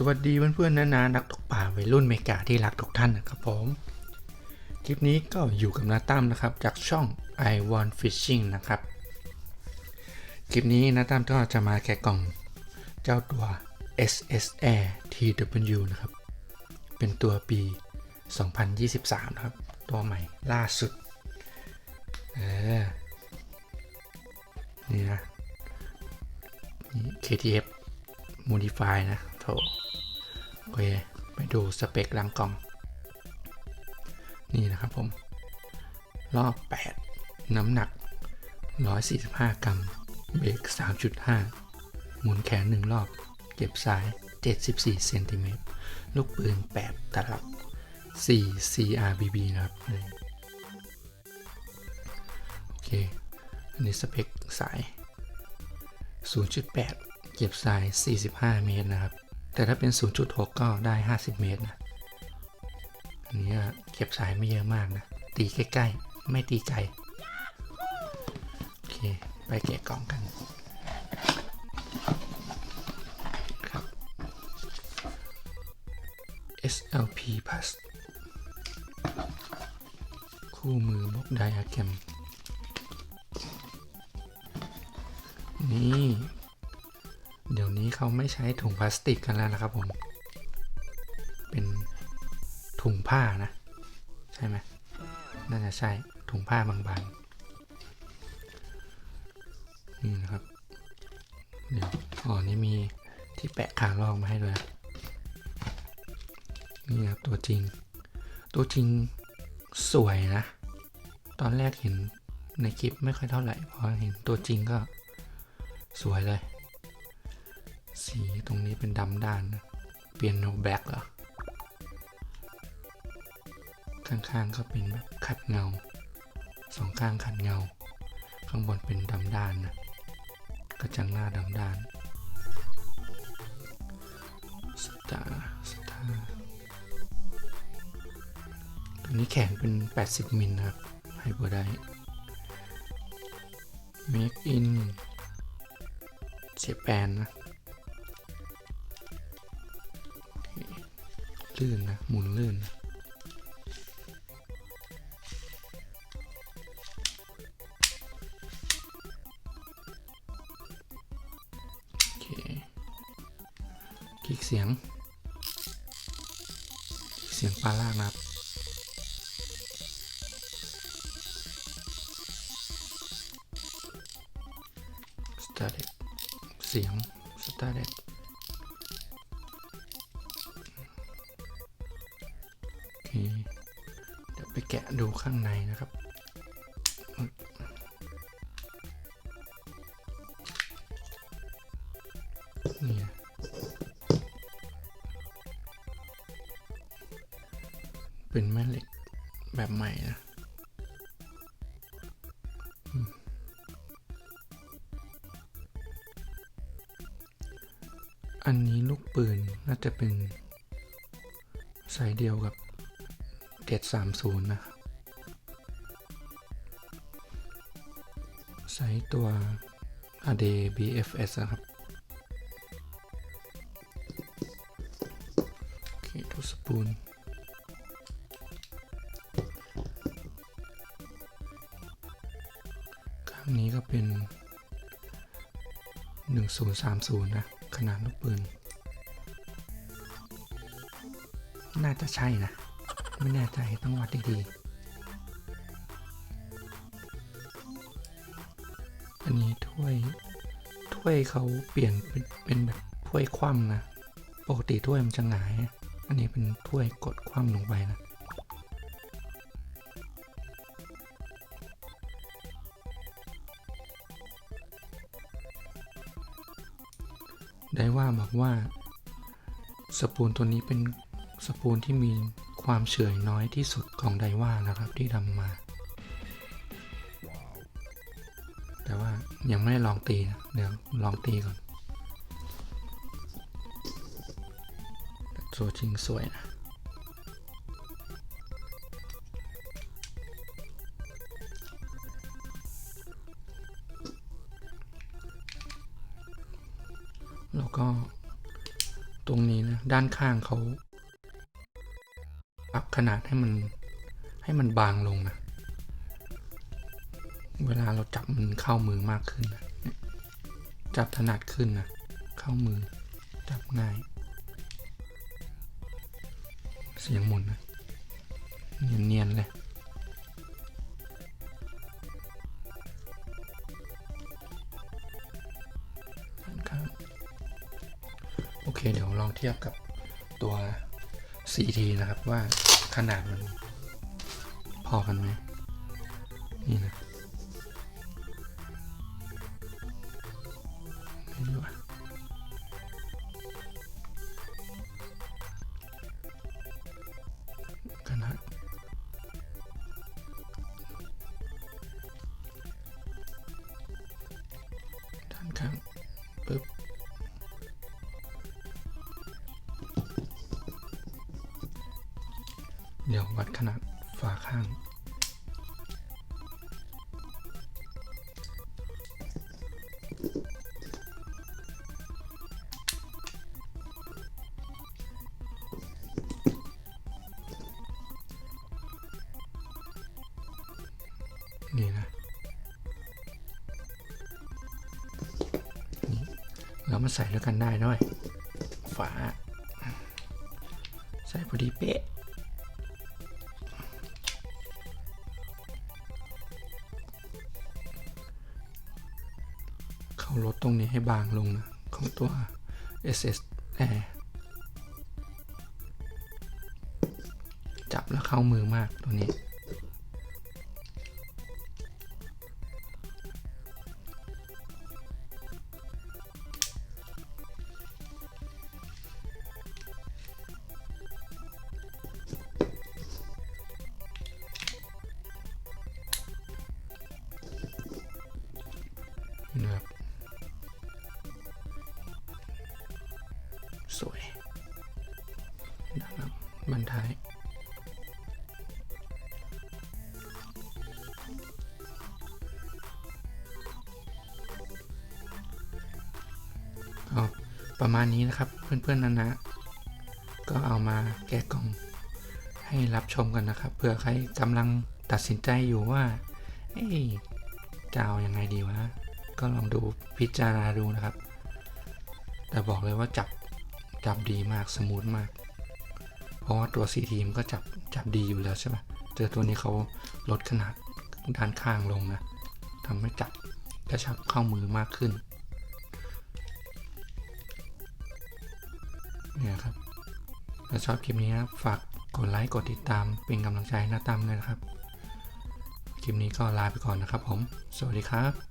สวัสดีเพื่อนๆนานานักตกปลาวัยรุ่นเมกาที่รักทุกท่านนะครับผม คลิปนี้ก็อยู่กับนาตั้มนะครับ จากช่อง i want fishing นะครับ คลิปนี้นาตั้มก็จะมาแกะกล่องเจ้าตัว SS Air TW นะครับ เป็นตัวปี 2023 นะครับ ตัวใหม่ล่าสุด เออ นี่นะ KTF Modify นะ โถโอเค ไปดูสเปคหลังกล่อง นี่นะครับผม รอบ 8 น้ำหนัก 145 กรัม เบรก 3.5 หมุนแขน 1 รอบ เก็บสาย 74 เซนติเมตร ลูกปืน 8 ตลับ 4 CRBB นะครับ โอเค อันนี้สเปคสาย 0.8 เก็บสาย 45 เมตรนะครับ แต่ถ้าเป็น 0.6 ก็ได้ 50 เมตรนะอันนี้เก็บสายไม่เยอะมากนะ ตีใกล้ๆ ไม่ตีไกล โอเค ไปแกะกล่องกันครับ SLP Plus คู่มือบล็อกไดอะแกรมนี่ เดี๋ยวนี้เขาไม่ใช้ถุงพลาสติกกันแล้วนะครับผม เป็นถุงผ้านะ ใช่ไหมน่าจะใช่ถุงผ้าบางๆ นี่นะครับ เดี๋ยวอ๋อนี่มีที่แปะขาลอกมาให้ด้วยนะนี่ครับตัวจริง ตัวจริงสวยนะ ตอนแรกเห็นในคลิปไม่ค่อยเท่าไหร่พอเห็นตัวจริงก็สวยเลย สีตรงนี้เป็นดำด้านนะเปลี่ยนโนแบ็กเหรอ ข้างๆก็เป็นแบบขัดเงา สองข้างขัดเงา ข้างบนเป็นดำด้านนะกระจังหน้าดำด้านสตาร์สตาร์ตัวนี้แข็งเป็น 80 มิลนะครับไฮเบอร์ได้ Make in เจแปนนะ ลื่นนะ หมุนลื่นนะโอเคคลิกเสียง เสียงปลาล่ากนะครับ started เสียง started โแกะดูข้างในนะครับนี่เป็นแม่เหล็กแบบใหม่นะอันนี้ลูกปืนน่าจะเป็นไซส์เดียวกับ 730 นะครับไซส์ตัว AD BFS นะครับ โอเคตัวสปูนข้างนี้ก็เป็น 1030 นะ ขนาดลูกปืน น่าจะใช่นะ ไม่แน่ใจต้องวัดดีๆอันนี้ถ้วย ถ้วยเขาเปลี่ยนเป็นแบบถ้วยคว่ำนะ ปกติถ้วยมันจะหงาย อันนี้เป็นถ้วยกดคว่ำลงไปนะได้ว่าบอกว่า สปูนตัวนี้เป็นสปูนที่มี ความเฉื่อยน้อยที่สุดของไดว่านะครับที่ทำมา แต่ว่ายังไม่ได้ลองตีนะเดี๋ยวลองตีก่อนตัวจริงสวยนะแล้วก็ตรงนี้นะ ด้านข้างเขา ปรับขนาดให้มันให้มันบางลงนะ เวลาเราจับมันเข้ามือมากขึ้นนะจับถนัดขึ้นนะ เข้ามือ จับง่าย เสียงหมุนนะ เนียนๆเลยนข้างโอเค เดี๋ยวลองเทียบกับตัว 4ทีนะครับว่าขนาดมันพอกันไหมนี่นะ เดี๋ยววัดขนาดฝาข้าง นี่นะ นี่แล้วมาใส่แล้วกันได้ด้วยฝา ใส่พอดีเป๊ะ เขาลดตรงนี้ให้บางลงนะ ของตัว SS Air จับแล้วเข้ามือมากตัวนี้ สวยด้านหลังบันท้ายก็ประมาณนี้นะครับเพื่อนๆนะนะ ก็เอามาแกะกล่องให้รับชมกันนะครับเผื่อใครกำลังตัดสินใจอยู่ว่าเอ๊ะจะเอายังไงดีวะ ก็ลองดูพิจารณาดูนะครับ แต่บอกเลยว่าจับ จับดีมากสมูทมาก เพราะว่าตัว CT มันก็จับจับดีอยู่แล้วใช่ไหมเจอตัวนี้เขาลดขนาดด้านข้างลงนะทำให้จับกระชับเข้ามือมากขึ้นเนี่ยครับถ้าชอบคลิปนี้นะครับฝากกดไลค์กดติดตามเป็นกำลังใจให้หน้าตั้มเลยนะครับ คลิปนี้ก็ลาไปก่อนนะครับผม สวัสดีครับ